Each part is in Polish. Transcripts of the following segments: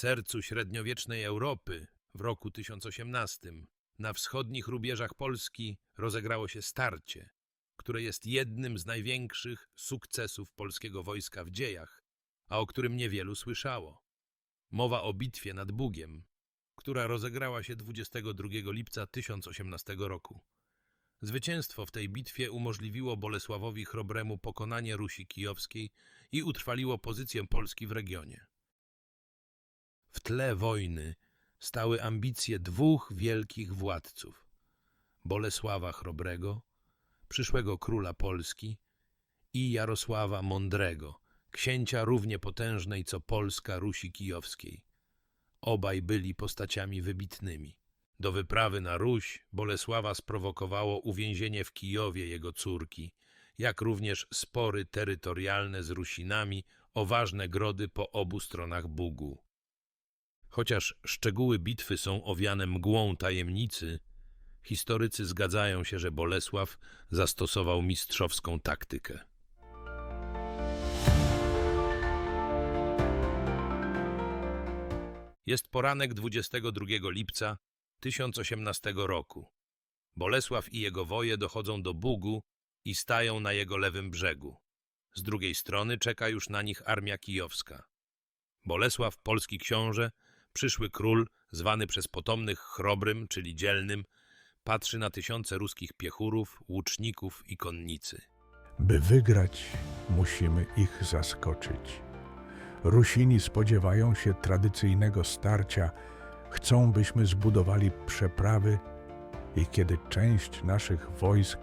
sercu średniowiecznej Europy, w roku 1018, na wschodnich rubieżach Polski rozegrało się starcie, które jest jednym z największych sukcesów polskiego wojska w dziejach, a o którym niewielu słyszało. Mowa o bitwie nad Bugiem, która rozegrała się 22 lipca 1018 roku. Zwycięstwo w tej bitwie umożliwiło Bolesławowi Chrobremu pokonanie Rusi Kijowskiej i utrwaliło pozycję Polski w regionie. W tle wojny stały ambicje dwóch wielkich władców Bolesława Chrobrego, przyszłego króla Polski, i Jarosława Mądrego, księcia równie potężnej co Polska Rusi Kijowskiej. Obaj byli postaciami wybitnymi. Do wyprawy na Ruś Bolesława sprowokowało uwięzienie w Kijowie jego córki, jak również spory terytorialne z Rusinami o ważne grody po obu stronach Bugu. Chociaż szczegóły bitwy są owiane mgłą tajemnicy, historycy zgadzają się, że Bolesław zastosował mistrzowską taktykę. Jest poranek 22 lipca 1018 roku. Bolesław i jego woje dochodzą do Bugu i stają na jego lewym brzegu. Z drugiej strony czeka już na nich armia kijowska. Bolesław, polski książę, przyszły król, zwany przez potomnych chrobrym, czyli dzielnym, patrzy na tysiące ruskich piechurów, łuczników i konnicy. By wygrać, musimy ich zaskoczyć. Rusini spodziewają się tradycyjnego starcia, chcą, byśmy zbudowali przeprawy i kiedy część naszych wojsk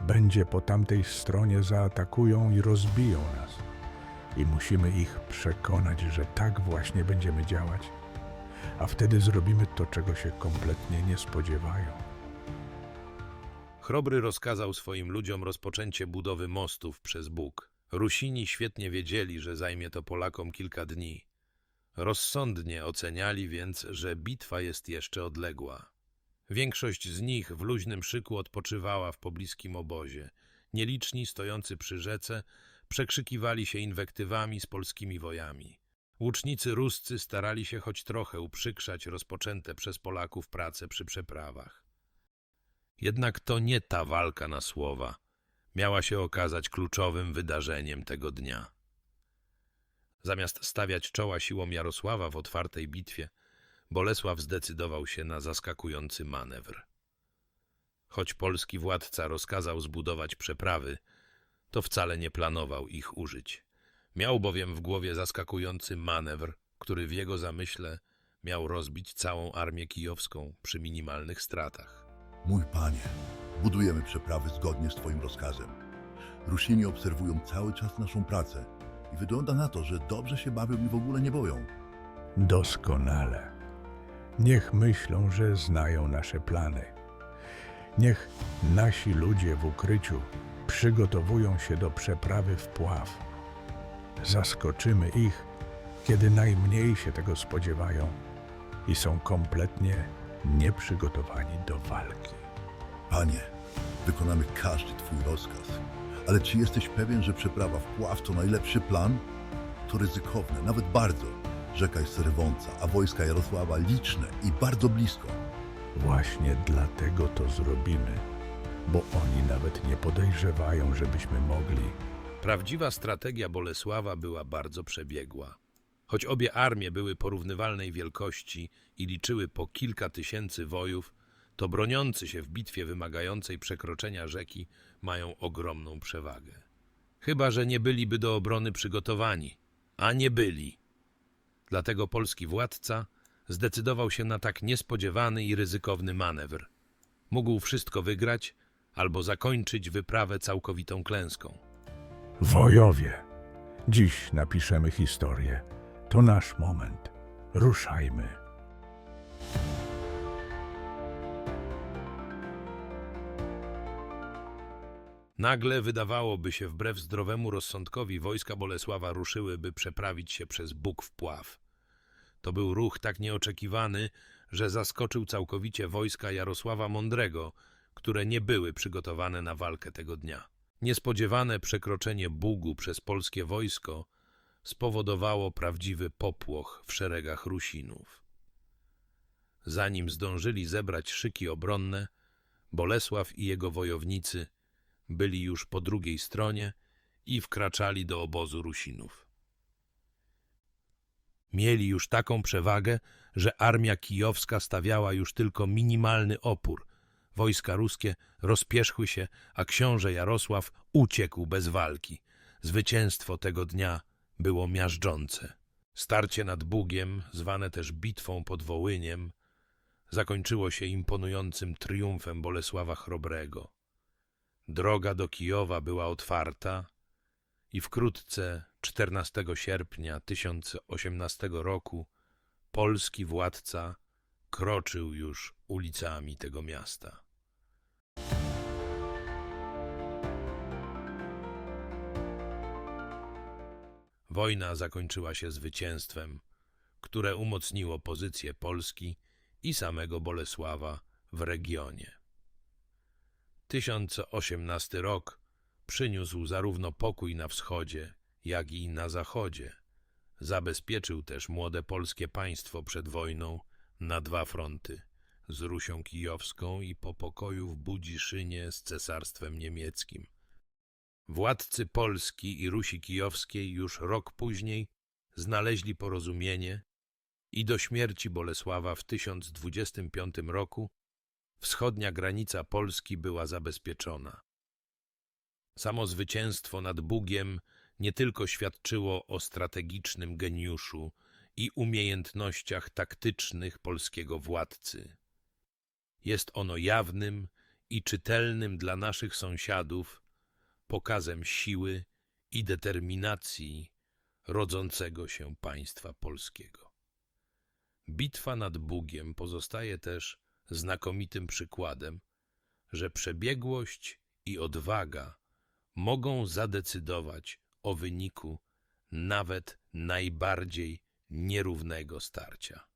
będzie po tamtej stronie, zaatakują i rozbiją nas. I musimy ich przekonać, że tak właśnie będziemy działać, a wtedy zrobimy to, czego się kompletnie nie spodziewają. Chrobry rozkazał swoim ludziom rozpoczęcie budowy mostów przez Bóg. Rusini świetnie wiedzieli, że zajmie to Polakom kilka dni. Rozsądnie oceniali więc, że bitwa jest jeszcze odległa. Większość z nich w luźnym szyku odpoczywała w pobliskim obozie. Nieliczni, stojący przy rzece, przekrzykiwali się inwektywami z polskimi wojami. Łucznicy ruscy starali się choć trochę uprzykrzać rozpoczęte przez Polaków prace przy przeprawach. Jednak to nie ta walka na słowa miała się okazać kluczowym wydarzeniem tego dnia. Zamiast stawiać czoła siłom Jarosława w otwartej bitwie, Bolesław zdecydował się na zaskakujący manewr. Choć polski władca rozkazał zbudować przeprawy, to wcale nie planował ich użyć. Miał bowiem w głowie zaskakujący manewr, który w jego zamyśle miał rozbić całą armię kijowską przy minimalnych stratach. Mój panie, budujemy przeprawy zgodnie z twoim rozkazem. Rusini obserwują cały czas naszą pracę i wygląda na to, że dobrze się bawią i w ogóle nie boją. Doskonale. Niech myślą, że znają nasze plany. Niech nasi ludzie w ukryciu przygotowują się do przeprawy w pław. Zaskoczymy ich, kiedy najmniej się tego spodziewają i są kompletnie nieprzygotowani do walki. Panie, wykonamy każdy twój rozkaz. Ale czy jesteś pewien, że przeprawa w pław to najlepszy plan? To ryzykowne, nawet bardzo. Rzeka jest rywąca, a wojska Jarosława liczne i bardzo blisko. Właśnie dlatego to zrobimy, bo oni nawet nie podejrzewają, żebyśmy mogli. Prawdziwa strategia Bolesława była bardzo przebiegła. Choć obie armie były porównywalnej wielkości i liczyły po kilka tysięcy wojów, to broniący się w bitwie wymagającej przekroczenia rzeki mają ogromną przewagę. Chyba, że nie byliby do obrony przygotowani, a nie byli. Dlatego polski władca zdecydował się na tak niespodziewany i ryzykowny manewr. Mógł wszystko wygrać albo zakończyć wyprawę całkowitą klęską. Wojowie, dziś napiszemy historię. To nasz moment. Ruszajmy. Nagle wydawałoby się, wbrew zdrowemu rozsądkowi, wojska Bolesława ruszyłyby przeprawić się przez Bóg w pław. To był ruch tak nieoczekiwany, że zaskoczył całkowicie wojska Jarosława Mądrego, które nie były przygotowane na walkę tego dnia. Niespodziewane przekroczenie Bugu przez polskie wojsko spowodowało prawdziwy popłoch w szeregach Rusinów. Zanim zdążyli zebrać szyki obronne, Bolesław i jego wojownicy byli już po drugiej stronie i wkraczali do obozu Rusinów. Mieli już taką przewagę, że armia kijowska stawiała już tylko minimalny opór. Wojska ruskie rozpierzchły się, a książę Jarosław uciekł bez walki. Zwycięstwo tego dnia było miażdżące. Starcie nad Bugiem, zwane też bitwą pod Wołyniem, zakończyło się imponującym triumfem Bolesława Chrobrego. Droga do Kijowa była otwarta i wkrótce 14 sierpnia 1018 roku polski władca kroczył już ulicami tego miasta. Wojna zakończyła się zwycięstwem, które umocniło pozycję Polski i samego Bolesława w regionie. 1018 rok przyniósł zarówno pokój na wschodzie, jak i na zachodzie. Zabezpieczył też młode polskie państwo przed wojną na dwa fronty z Rusią Kijowską i po pokoju w Budziszynie z Cesarstwem Niemieckim. Władcy Polski i Rusi Kijowskiej już rok później znaleźli porozumienie i do śmierci Bolesława w 1025 roku wschodnia granica Polski była zabezpieczona. Samo zwycięstwo nad Bugiem nie tylko świadczyło o strategicznym geniuszu i umiejętnościach taktycznych polskiego władcy. Jest ono jawnym i czytelnym dla naszych sąsiadów pokazem siły i determinacji rodzącego się państwa polskiego. Bitwa nad Bugiem pozostaje też znakomitym przykładem, że przebiegłość i odwaga mogą zadecydować o wyniku nawet najbardziej nierównego starcia.